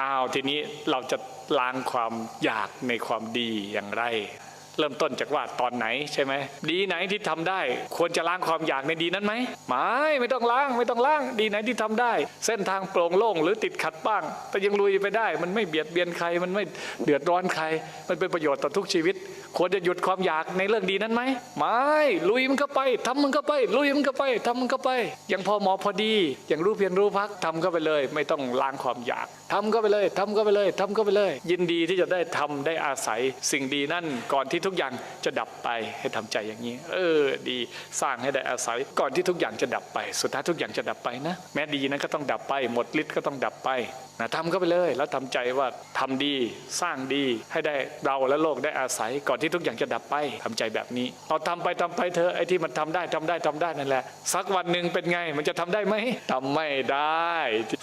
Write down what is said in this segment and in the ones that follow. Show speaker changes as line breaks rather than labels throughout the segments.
อ้าวทีนี้เราจะล้างความอยากในความดีอย่างไร เริ่มต้นจากว่าตอนไหนใช่ไหมดีไหนที่ทำได้ ควรจะล้างความอยากในดีนั้นไหมไม่ไม่ต้องล้างไม่ต้องล้างดีไหนที่ทำได้ เส้นทางโปร่งโล่งหรือติดขัดบ้าง แต่ยังลุยไปได้ มันไม่เบียดเบียนใคร มันไม่เดือดร้อนใคร มันเป็นประโยชน์ต่อทุกชีวิต ควรจะหยุดความอยากในเรื่องดีนั้นไหมไม่ลุยมันเข้าไปทำมันเข้าไป ลุยมันเข้าไปทำมันเข้าไป ยังพอหมอพอดีอย่างรู้เพียรรู้พักทำเข้าไปเลย ไม่ต้องล้างความอยากทำเข้าไปเลยทำเข้าไปเลยทำเข้าไปเลย ยินดีที่จะได้ทำได้อาศัยสิ่งดีนั่นก่อนที่ทุกอย่างจะดับไปให้ทำใจอย่างนี้ เออ ดีสร้างให้ได้อาศัย ก่อนที่ทุกอย่างจะดับไป สุดท้ายทุกอย่างจะดับไปนะ แม้ดีนั้นก็ต้องดับไป หมดฤทธิ์ก็ต้องดับไปนะทำเข้าไปเลย แล้วทำใจว่าทำดีสร้างดีให้ได้เราและโลกได้อาศัย ก่อนที่ทุกอย่างจะดับไปทำใจแบบนี้เราทำไปทำไปเธอไอ้ที่มันทำได้ทำได้ทำได้นั่นแหละ สักวันหนึ่งเป็นไงมันจะทำได้ไหมทำไม่ได้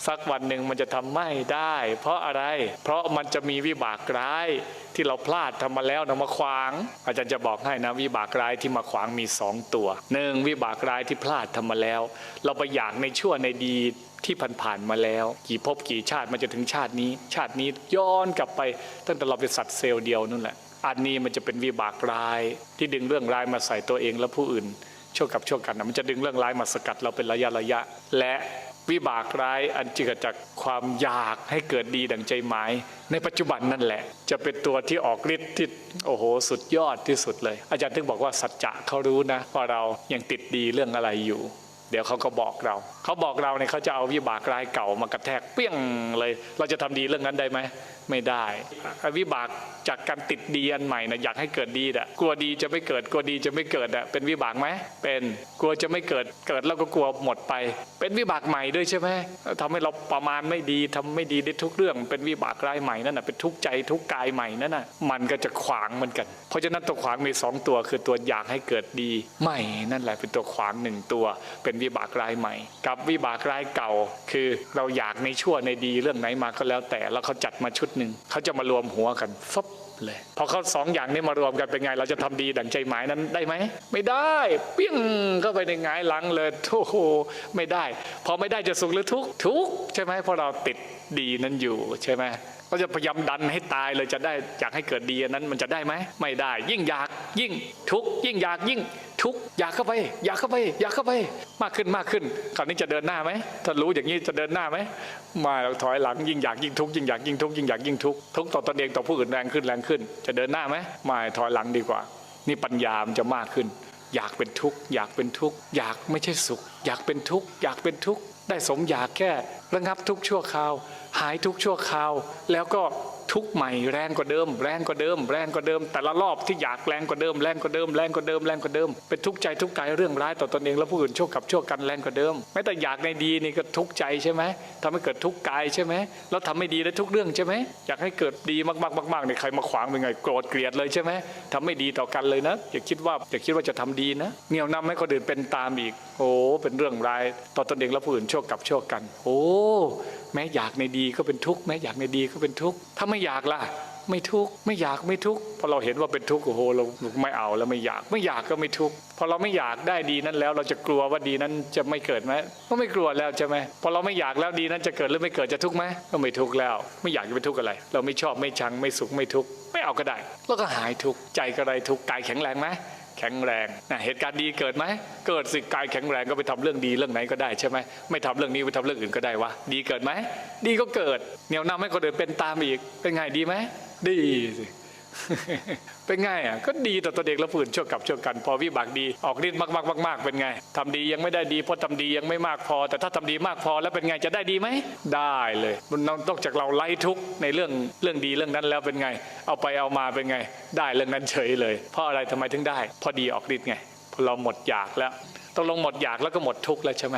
สักวันหนึ่งมันจะทำไม่ได้ เพราะอะไร เพราะมันจะมีวิบากร้ายที่เราพลาดทำมาแล้วนะมาขวางอาจารย์จะบอกให้นะวิบากร้ายที่มาขวางมีสองตัวหนึ่งวิบากร้ายที่พลาดทำมาแล้ว เราไปอยากในชั่วในดีที่ผ่านๆมาแล้ว กี่ภพกี่ชาติมันจะถึงชาตินี้ ชาตินี้ย้อนกลับไปตั้งแต่เราเป็นสัตว์เซลล์เดียวนั่นแหละอันนี้มันจะเป็นวิบากร้าย ที่ดึงเรื่องร้ายมาใส่ตัวเองและผู้อื่นช่วกับช่วกันนะมันจะดึงเรื่องร้ายมาสกัดเราเป็นระยะระยะ และ วิบากร้ายอันเกิดจากความอยากให้เกิดดีดังใจหมาย ในปัจจุบันนั่นแหละ จะเป็นตัวที่ออกฤทธิ์ที่โอ้โหสุดยอดที่สุดเลย อาจารย์ถึงบอกว่าสัจจะเขารู้นะว่าเรายังติดดีเรื่องอะไรอยู่ เดี๋ยวเขาก็บอกเรา เขาบอกเราเนี่ยเขาจะเอาวิบากร้ายเก่ามากระแทกเปี้ยงเลย เราจะทำดีเรื่องนั้นได้ไหมไม่ได้วิบากจากการติดดีอันใหม่นะอยากให้เกิดดีอะกลัวดีจะไม่เกิดกลัวดีจะไม่เกิดอะเป็นวิบากไหมเป็นกลัวจะไม่เกิดเกิดแล้วก็กลัวหมดไป เป็นวิบากใหม่ด้วยใช่ไหมทำให้เราประมาณไม่ดีทำไม่ดีได้ทุกเรื่อง เป็นวิบากร้ายใหม่นั่นน่ะเป็นทุกข์ใจทุกข์กายใหม่นั่นน่ะมันก็จะขวางเหมือนกัน เพราะฉะนั้นตัวขวางมีสองตัว คือตัวอยากให้เกิดดีใหม่นั่นแหละเป็นตัวขวางหนึ่งตัว เป็นวิบากร้ายใหม่ กับวิบากร้ายเก่า คือเราอยากในชั่วในดีเรื่องไหนมาก็แล้วแต่แล้วเขาจัดมาชุดหนึ่งเขาจะมารวมหัวกันฟับเลยพอเขาสองอย่างนี้มารวมกันเป็นไง เราจะทำดีดังใจหมายนั้นได้ไหมไม่ได้เปี้ยงเข้าไปในหงายหลังเลยโอ้โหไม่ได้ พอไม่ได้จะสุขหรือทุกข์ทุกข์ใช่ไหมเพราะเราติดดีนั้นอยู่ใช่ไหม ก็จะพยายามดันให้ตายเลยจะได้อยากให้เกิดดีอันนั้นมันจะได้ไหมไม่ได้ ยิ่งอยากยิ่งทุกยิ่งอยากยิ่งทุกอยากเข้าไป อยากเข้าไป อยากเข้าไปมากขึ้นมากขึ้นคราวนี้จะเดินหน้าไหมถ้ารู้อย่างนี้จะเดินหน้าไหมไมาถอยหลังยิ่งอยากยิ่งทุกยิ่งอยากยิ่งทุกยิ่งอยากยิ่งทุกทุกต่อตนเองต่อผู้อื่นแรงขึ้นแรงขึ้น จะเดินหน้าไหมไม่ถอยหลังดีกว่า นี่ปัญญามันจะมากขึ้น อยากเป็นทุกข์อยากเป็นทุกข์อยากไม่ใช่สุข อยากเป็นทุกข์อยากเป็นทุกข์ ได้สมอยากแค่ระงับทุกข์ชั่วคราว หายทุกข์ชั่วคราว แล้วก็ ทุกใหม่แรงกว่าเดิม แรงกว่าเดิม แรงกว่าเดิม แต่ละรอบที่อยากแรงกว่าเดิมแรงกว่าเดิมแรงกว่าเดิมแรงกว่าเดิมเป็นทุกข์ใจทุกกายเรื่องร้ายต่อตนเองและผู้อื่นชั่วกับชั่วกันแรงกว่าเดิมแม้แต่อยากในดีนี่ก็ทุกข์ใจใช่ไหมทำให้เกิดทุกข์กายใช่ไหมแล้วทำไม่ดีได้ทุกเรื่องใช่ไหมอยากให้เกิดดีมากๆมากๆเนี่ยใครมาขวางเป็นไงโกรธเกลียดเลยใช่ไหมทำไม่ดีต่อกันเลยนะอย่าคิดว่าอย่าคิดว่าจะทำดีนะเหนี่ยวนำให้คนอื่นเป็นตามอีก โอ้เป็นเรื่องร้ายต่อตนเองและผู้อื่นชั่วกับชั่วกัน โอ้แม้อยากในดีก็เป็นทุกข์แม้อยากในดีก็เป็นทุกข์ถ้าไม่อยากล่ะ ไม่ทุกข์ไม่อยากไม่ทุกข์พอเราเห็นว่าเป็นทุกข์โอ้โหเราไม่เอาแล้วไม่อยากไม่อยากก็ไม่ทุกข์พอเราไม่อยากได้ดีนั้นแล้ว เราจะกลัวว่าดีนั้นจะไม่เกิดไหมก็ไม่กลัวแล้วใช่ไหมพอเราไม่อยากแล้วดีนั้นจะเกิดหรือไม่เกิดจะทุกข์ไหมก็ไม่ทุกข์แล้ว ไม่อยากจะไปทุกข์อะไร เราไม่ชอบไม่ชังไม่สุขไม่ทุกข์ไม่เอาก็ได้ แล้วก็หายทุกข์ใจก็ไรทุกข์กายแข็งแรงไหม แข็งแรงนะเหตุการณ์ดีเกิดไหมเกิดสิกายแข็งแรงก็ไปทำเรื่องดีเรื่องไหนก็ได้ใช่ไหมไม่ทำเรื่องนี้ไปทำเรื่องอื่นก็ได้วะดีเกิดไหมดีก็เกิดเหนี่ยวนำให้คนอื่นเป็นตามอีกเป็นไงดีไหมดีสิ เป็นไงอะก็ดีต่อตัวเด็กและผื่นช่วยกับช่วยกัน พอวิบากดีออกฤทธิ์มากมากมากๆเป็นไงทำดียังไม่ได้ดีเพราะทำดียังไม่มากพอ แต่ถ้าทำดีมากพอแล้วเป็นไงจะได้ดีไหมได้เลยมันนอกจากเราไล่ทุกในเรื่องเรื่องดีเรื่องนั้นแล้วเป็นไง เอาไปเอามาเป็นไง ได้เรื่องนั้นเฉยเลย เพราะอะไรทำไมถึงได้ พอดีออกฤทธิ์ไงพอเราหมดอยากแล้วต้องลงหมดอยากแล้วก็หมดทุกข์แล้วใช่ไหม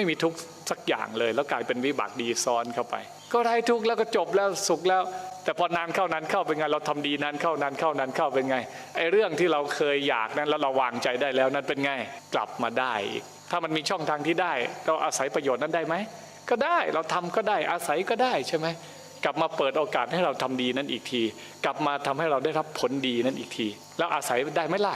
ไม่มีทุกสักอย่างเลย แล้วกลายเป็นวิบากดีซ้อนเข้าไป ก็ไร้ทุกแล้วก็จบแล้วสุขแล้ว แต่พอนานเข้านานเข้าเป็นไงเราทำดีนานเข้านานเข้านานเข้าเป็นไงไอ้เรื่องที่เราเคยอยากนั้นแล้วเราวางใจได้แล้วนั้นเป็นไงกลับมาได้อีกถ้ามันมีช่องทางที่ได้ เราอาศัยประโยชน์นั้นได้ไหมก็ได้เราทำก็ได้อาศัยก็ได้ใช่ไหมกลับมาเปิดโอกาสให้เราทำดีนั้นอีกที กลับมาทำให้เราได้รับผลดีนั้นอีกที แล้วอาศัยได้ไหมล่ะ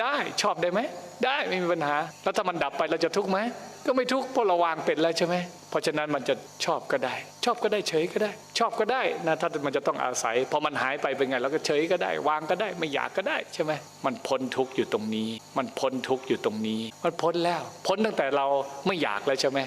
ได้ชอบได้ไหม ได้ไม่มีปัญหา แล้วถ้ามันดับไปเราจะทุกข์ไหมก็ไม่ทุกข์เพราะเราวางเป็นแล้วใช่ไหมเพราะฉะนั้นมันจะชอบก็ได้ ชอบก็ได้เฉยก็ได้ ชอบก็ได้นะถ้ามันจะต้องอาศัยพอมันหายไปเป็นไงเราก็เฉยก็ได้ วางก็ได้ไม่อยากก็ได้ใช่ไหมมันพ้นทุกข์อยู่ตรงนี้ มันพ้นทุกข์อยู่ตรงนี้ มันพ้นแล้ว พ้นตั้งแต่เราไม่อยากแล้วใช่ไหม